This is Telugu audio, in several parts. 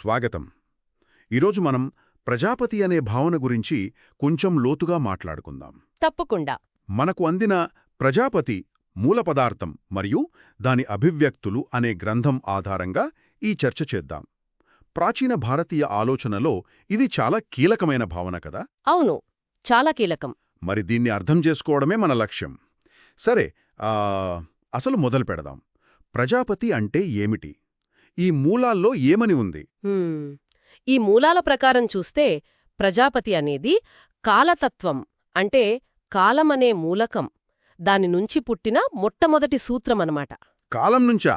స్వాగతం. ఈరోజు మనం ప్రజాపతి అనే భావన గురించి కొంచెం లోతుగా మాట్లాడుకుందాం. తప్పకుండా. మనకు అందిన ప్రజాపతి మూల పదార్థం మరియు దాని అభివ్యక్తులు అనే గ్రంథం ఆధారంగా ఈ చర్చ చేద్దాం. ప్రాచీన భారతీయ ఆలోచనలో ఇది చాలా కీలకమైన భావన కదా? అవును చాలా కీలకం. మరి దీన్ని అర్థం చేసుకోవడమే మన లక్ష్యం. సరే అసలు మొదలు పెడదాం. ప్రజాపతి అంటే ఏమిటి? ఈ మూలాల్లో ఏమని ఉంది. ఈ మూలాల ప్రకారం చూస్తే ప్రజాపతి అనేది కాలతత్వం అంటే కాలమనే మూలకం. దాని నుంచి పుట్టిన మొట్టమొదటి సూత్రమనమాట కాలం నుంచా?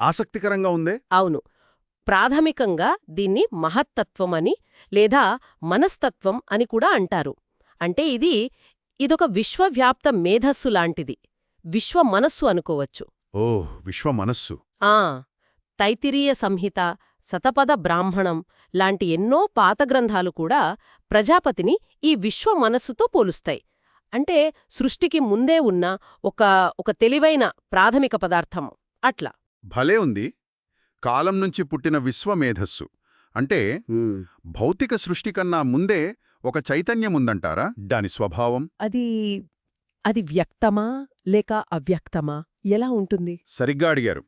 ఆసక్తికరంగా ఉందే? అవును. ప్రాథమికంగా దీన్ని మహత్తత్వమని లేదా మనస్తత్వం అని కూడా అంటారు. అంటే ఇది ఇదొక విశ్వవ్యాప్త మేధస్సు లాంటిది. విశ్వ మనస్సు అనుకోవచ్చు. ఓహ్! విశ్వ మనస్సు ఆ! తైతిరీయ సంహిత శతపద బ్రాహ్మణం లాంటి ఎన్నో పాత గ్రంథాలు కూడా ప్రజాపతిని ఈ విశ్వ మనస్సుతో పోలుస్తాయి. అంటే సృష్టికి ముందే ఉన్న ఒక ఒక తెలివైన ప్రాథమిక పదార్థం. అట్లా. భలే ఉంది. కాలం నుంచి పుట్టిన విశ్వమేధస్సు అంటే భౌతిక సృష్టి కన్నా ముందే ఒక చైతన్యముందంటారా దాని స్వభావం? అది అది వ్యక్తమా లేక అవ్యక్తమా? ఎలా ఉంటుంది? సరిగ్గా అడిగారు.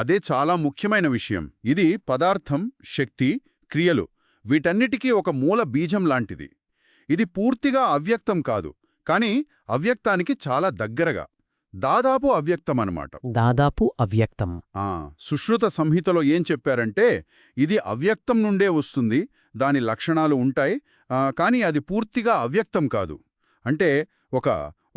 అదే చాలా ముఖ్యమైన విషయం. ఇది పదార్థం శక్తి క్రియలు. వీటన్నిటికీ ఒక మూల బీజం లాంటిది. ఇది పూర్తిగా అవ్యక్తం కాదు కానీ అవ్యక్తానికి చాలా దగ్గరగా. దాదాపు అవ్యక్తమన్నమాట. దాదాపు అవ్యక్తం. ఆ సుశ్రుత సంహితలో ఏం చెప్పారంటే ఇది అవ్యక్తం నుండే వస్తుంది దాని లక్షణాలు ఉంటాయి కానీ అది పూర్తిగా అవ్యక్తం కాదు. అంటే ఒక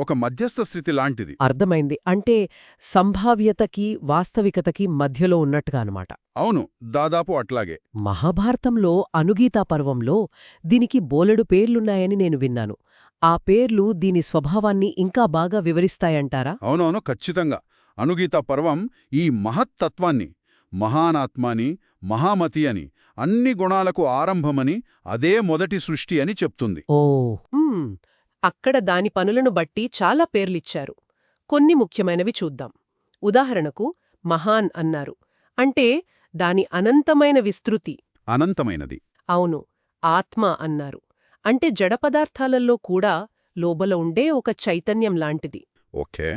ఒక మధ్యస్థ స్థితి లాంటిది. అర్థమైంది. అంటే సంభావ్యతకి వాస్తవికతకి మధ్యలో ఉన్నట్టుగా అనమాట అవును దాదాపు అట్లాగే. మహాభారతంలో అనుగీతా పర్వంలో దీనికి బోలెడు పేర్లున్నాయని నేను విన్నాను. ఆ పేర్లు దీని స్వభావాన్ని ఇంకా బాగా వివరిస్తాయంటారా? అవునవును ఖచ్చితంగా. అనుగీత పర్వం ఈ మహత్తత్వాన్ని మహానాత్మాని మహామతి అని అన్ని గుణాలకు ఆరంభమని అదే మొదటి సృష్టి అని చెప్తుంది. ఓ అక్కడ దాని పనులను బట్టి చాలా పేర్లిచ్చారు. కొన్ని ముఖ్యమైనవి చూద్దాం. ఉదాహరణకు మహాన్ అన్నారు. అంటే దాని అనంతమైన విస్తృతి. అనంతమైనది. అవును ఆత్మ అన్నారు. అంటే జడపదార్థాలలో కూడా లోబల ఉండే ఒక చైతన్యం లాంటిది. ఓకే.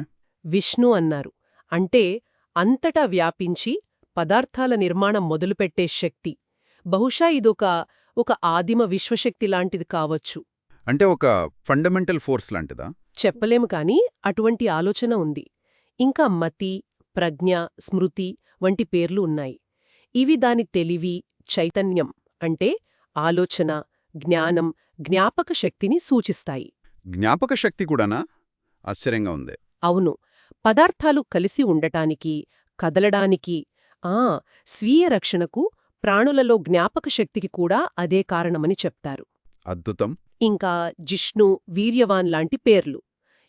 విష్ణు అన్నారు. అంటే అంతటా వ్యాపించి పదార్థాల నిర్మాణం మొదలుపెట్టే శక్తి. బహుశా ఇదొక ఒక ఆదిమ విశ్వశక్తి లాంటిది కావచ్చు. అంటే ఒక ఫండమెంటల్ ఫోర్స్ లాంటిదా? చెప్పలేము కాని అటువంటి ఆలోచన ఉంది. ఇంకా మతి ప్రజ్ఞ స్మృతి వంటి పేర్లు ఉన్నాయి. ఇవి దాని తెలివి చైతన్యం అంటే ఆలోచన జ్ఞానం జ్ఞాపక శక్తిని సూచిస్తాయి. జ్ఞాపక శక్తి కూడానా? ఆశ్చర్యంగా ఉంది. అవును. పదార్థాలు కలిసి ఉండటానికి కదలడానికి ఆ స్వీయ రక్షణకు ప్రాణులలో జ్ఞాపక శక్తికి కూడా అదే కారణమని చెప్తారు. అద్భుతం. ఇంకా జిష్ణు వీర్యవాన్ లాంటి పేర్లు.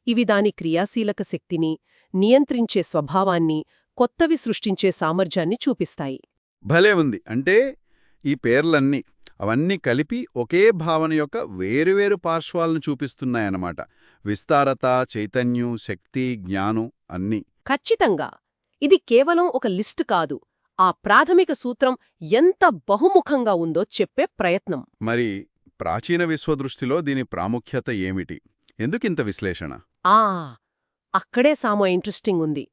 ఇవి దాని క్రియాశీలక శక్తిని నియంత్రించే స్వభావాన్ని కొత్తవి సృష్టించే సామర్థ్యాన్ని చూపిస్తాయి. భలే ఉంది. అంటే ఈ పేర్లన్నీ అవన్నీ కలిపి ఒకే భావన యొక్క వేరువేరు పార్శ్వాలను చూపిస్తున్నాయన్నమాట. విస్తారత చైతన్యం శక్తి జ్ఞానం అన్నీ. ఖచ్చితంగా. ఇది కేవలం ఒక లిస్టు కాదు. ఆ ప్రాథమిక సూత్రం ఎంత బహుముఖంగా ఉందో చెప్పే ప్రయత్నం. మరి ప్రాచీన విశ్వదృష్టిలో దీని ప్రాముఖ్యత ఏమిటి? ఎందుకింత విశ్లేషణ? ఆ అక్కడే సామో ఇంట్రెస్టింగ్ ఉంది.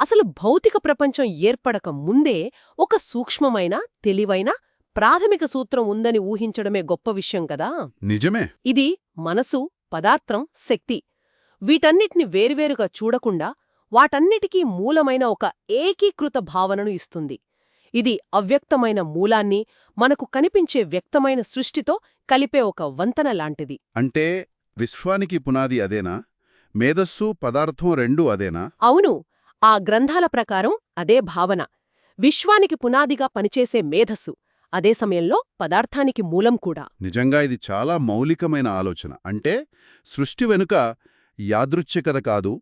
అసలు భౌతిక ప్రపంచం ఏర్పడక ముందే ఒక సూక్ష్మమైన తెలివైన ప్రాథమిక సూత్రం ఉందని ఊహించడమే గొప్ప విషయం కదా? నిజమే. ఇది మనసు పదార్థం శక్తి. వీటన్నిటిని వేర్వేరుగా చూడకుండా వాటన్నిటికీ మూలమైన ఒక ఏకీకృత భావనను ఇస్తుంది. ఇది అవ్యక్తమైన మూలాన్ని మనకు కనిపించే వ్యక్తమైన సృష్టితో కలిపే ఒక వంతన లాంటిది. అంటే విశ్వానికి పునాది అదేనా? మేధస్సు పదార్థం రెండూ అదేనా? అవును ఆ గ్రంథాల ప్రకారం అదే భావన. విశ్వానికి పునాదిగా పనిచేసే మేధస్సు అదే సమయంలో పదార్థానికి మూలం కూడా. నిజంగా ఇది చాలా మౌలికమైన ఆలోచన. అంటే సృష్టి వెనుక యాదృచ్ఛికత కాదు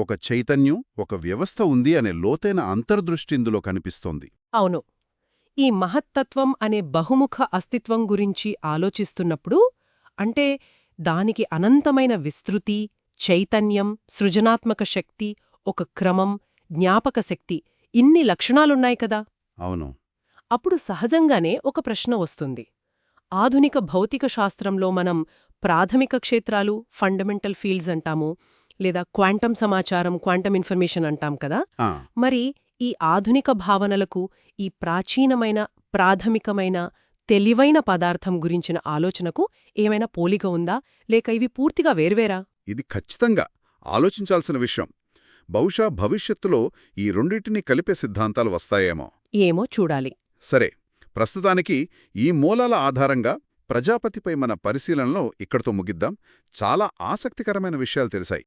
ఒక చైతన్యం ఒక వ్యవస్థ ఉంది అనే లోతైన అంతర్దృష్టి ఇందులో కనిపిస్తోంది. అవును. ఈ మహత్తత్వం అనే బహుముఖ అస్తిత్వం గురించి ఆలోచిస్తున్నప్పుడు అంటే దానికి అనంతమైన విస్తృతి చైతన్యం సృజనాత్మక శక్తి ఒక క్రమం జ్ఞాపక శక్తి ఇన్ని లక్షణాలున్నాయి కదా? అవును. అప్పుడు సహజంగానే ఒక ప్రశ్న వస్తుంది. ఆధునిక భౌతిక శాస్త్రంలో మనం ప్రాథమిక క్షేత్రాలు ఫండమెంటల్ ఫీల్డ్స్ అంటాము లేదా క్వాంటం సమాచారం క్వాంటం ఇన్ఫర్మేషన్ అంటాం కదా? మరి ఈ ఆధునిక భావనలకు ఈ ప్రాచీనమైన ప్రాథమికమైన తెలివైన పదార్థం గురించిన ఆలోచనకు ఏమైనా పోలిక ఉందా? లేక ఇవి పూర్తిగా వేర్వేరా? ఇది ఖచ్చితంగా ఆలోచించాల్సిన విషయం. బహుశా భవిష్యత్తులో ఈ రెండింటినీ కలిపే సిద్ధాంతాలు వస్తాయేమో. ఏమో చూడాలి. సరే ప్రస్తుతానికి ఈ మూలాల ఆధారంగా ప్రజాపతిపై మన పరిశీలనలో ఇక్కడితో ముగిద్దాం. చాలా ఆసక్తికరమైన విషయాలు తెలిసాయి.